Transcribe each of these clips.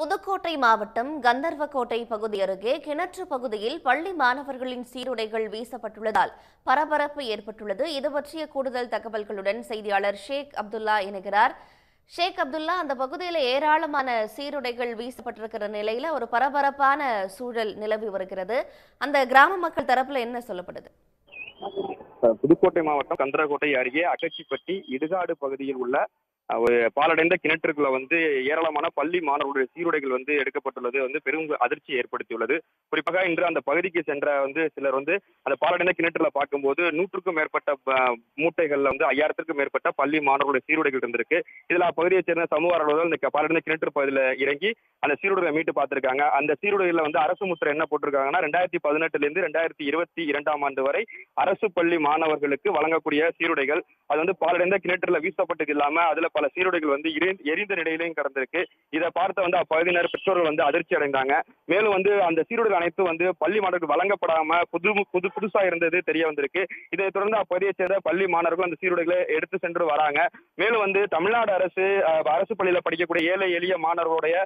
புதுக்கோட்டை மாவட்டம் கந்தர்வக்கோட்டை பகுதி அருகே கிணற்று பகுதியில் பள்ளி மாணவர்களின் சீருடைகள் வீசப்பட்டுள்ளதால் பரபரப்பு ஏற்பட்டுள்ளது. இது பற்றிய கூடுதல் தகவல்களுடன் செய்தியாளர் ஷேக் அப்துல்லா இணைகிறார். ஷேக் அப்துல்லா அந்த பகுதியில் ஏராளமான சீருடைகள் வீசப்பட்டிருக்கிற நிலையில ஒரு பரபரப்பான சூழல் நிலவி வருகிறது. அந்த கிராம மக்கள் தரப்புல என்ன சொல்லப்படுது? புதுக்கோட்டை மாவட்டம் கந்தரக்கோட்டை அருகே அகச்சிப்பட்டி இடுகாடு பகுதியில் உள்ள பாலடைந்த கிணற்றுக்குள்ள வந்து ஏராளமான பள்ளி மாணவர்களுடைய சீருடைகள் வந்து எடுக்கப்பட்டுள்ளது வந்து பெரும் அதிர்ச்சி ஏற்படுத்தியுள்ளது. குறிப்பாக இன்று அந்த பகுதிக்கு சென்ற வந்து சிலர் வந்து அந்த பாலடைந்த கிணற்றுல பார்க்கும்போது நூற்றுக்கும் மேற்பட்ட மூட்டைகள்ல வந்து ஐயாயிரத்திற்கும் மேற்பட்ட பள்ளி மாணவர்களுடைய சீருடைகள் இருந்திருக்கு. இதுல அப்பகுதியை சேர்ந்த சமூக ஆர்வலர்கள் இந்த பாலடைந்த கிணற்று பகுதியில இறங்கி அந்த சீருடைகளை மீட்டு பார்த்திருக்காங்க. அந்த சீருடைகள்ல வந்து அரசு முத்திரை என்ன போட்டிருக்காங்கன்னா ரெண்டாயிரத்தி பதினெட்டுல இருந்து ரெண்டாயிரத்தி இருபத்தி இரண்டாம் ஆண்டு வரை அரசு பள்ளி மாணவர்களுக்கு வழங்கக்கூடிய சீருடைகள். அது வந்து பாலடைந்த கிணற்றுல வீசப்பட்டது இல்லாம அதுல பல சீருடைகள் வந்து எரிந்த நிலையிலையும் கடந்திருக்கு. இதை பார்த்த வந்து அப்பகுதியினர் பெற்றோர்கள் வந்து அதிர்ச்சி அடைந்தாங்க. மேலும் வந்து அந்த சீருடைகள் அனைத்தும் வந்து பள்ளி மாணவர்கள் வழங்கப்படாம புது புது புதுசா இருந்தது தெரிய வந்திருக்கு. இதை தொடர்ந்து அப்பகுதியை சேர்ந்த பள்ளி மாணவர்கள் அந்த சீருடைகளை எடுத்து சென்று வராங்க. மேலும் வந்து தமிழ்நாடு அரசு அரசு பள்ளியில படிக்கக்கூடிய ஏழை எளிய மாணவர்களுடைய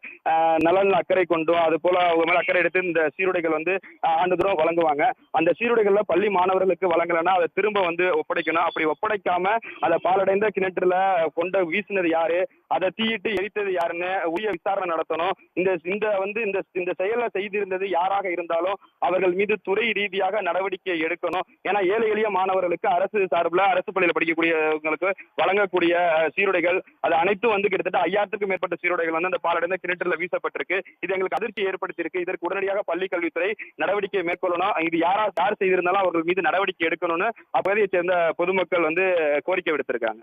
நலன் அக்கறை கொண்டும் அது போல அவங்க மேல அக்கறை எடுத்து இந்த சீருடைகள் வந்து ஆண்டுதோறும் வழங்குவாங்க. அந்த சீருடைகள்ல பள்ளி மாணவர்களுக்கு வழங்கலைன்னா அதை திரும்ப வந்து ஒப்படைக்கணும். அப்படி ஒப்படைக்காம அதை பாலடைந்த கிணற்றுல கொண்ட வீசினது யாரு? அதை தீயிட்டு எரித்தது யாருன்னு உரிய விசாரணை நடத்தணும். இந்த இந்த வந்து இந்த இந்த செயலை செய்திருந்தது யாராக இருந்தாலும் அவர்கள் மீது துறை ரீதியாக நடவடிக்கை எடுக்கணும். ஏன்னா ஏழை எளிய மாணவர்களுக்கு அரசு சார்பில் அரசு பள்ளியில் படிக்கக்கூடியவங்களுக்கு வழங்கக்கூடிய சீருடைகள் அது அனைத்தும் வந்து கிட்டத்தட்ட ஐயாயிரத்துக்கும் மேற்பட்ட சீருடைகள் வந்து அந்த பாலடைந்த கிணற்றில் வீசப்பட்டிருக்கு. இது எங்களுக்கு அதிர்ச்சி ஏற்படுத்தியிருக்கு. இதற்கு உடனடியாக பள்ளி கல்வித்துறை நடவடிக்கை மேற்கொள்ளணும். இது யாரா யார் செய்திருந்தாலும் அவர்கள் மீது நடவடிக்கை எடுக்கணும்னு அப்பகுதியை சேர்ந்த பொதுமக்கள் வந்து கோரிக்கை விடுத்திருக்காங்க.